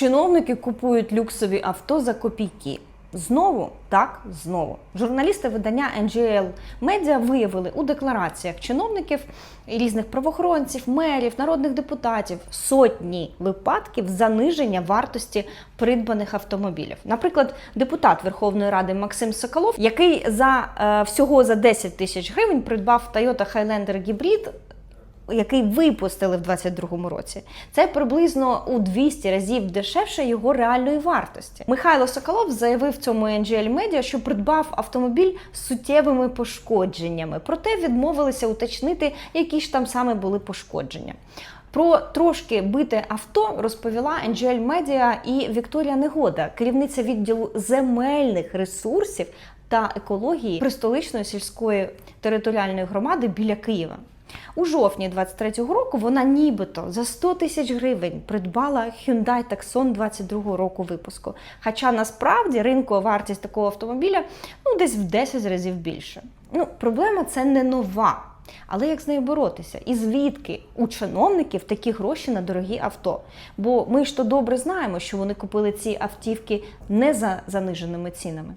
чиновники купують люксові авто за копійки. Знову так, знову. Журналісти видання NGL Media виявили у деклараціях чиновників різних правоохоронців, мерів, народних депутатів сотні випадків заниження вартості придбаних автомобілів. Наприклад, депутат Верховної Ради Максим Соколов, який за е, всього за 10 тисяч гривень придбав Toyota Highlander Hybrid який випустили в 2022 році, це приблизно у 200 разів дешевше його реальної вартості. Михайло Соколов заявив цьому NGL Media, що придбав автомобіль з суттєвими пошкодженнями, проте відмовилися уточнити, які ж там саме були пошкодження. Про трошки бите авто розповіла NGL Media і Вікторія Негода, керівниця відділу земельних ресурсів та екології Пристоличної сільської територіальної громади біля Києва. У жовтні 23-го року вона нібито за 100 тисяч гривень придбала Hyundai Tucson 22-го року випуску. Хоча насправді ринкова вартість такого автомобіля ну десь в 10 разів більше. Ну, проблема це не нова. Але як з нею боротися? І звідки у чиновників такі гроші на дорогі авто? Бо ми ж то добре знаємо, що вони купили ці автівки не за заниженими цінами.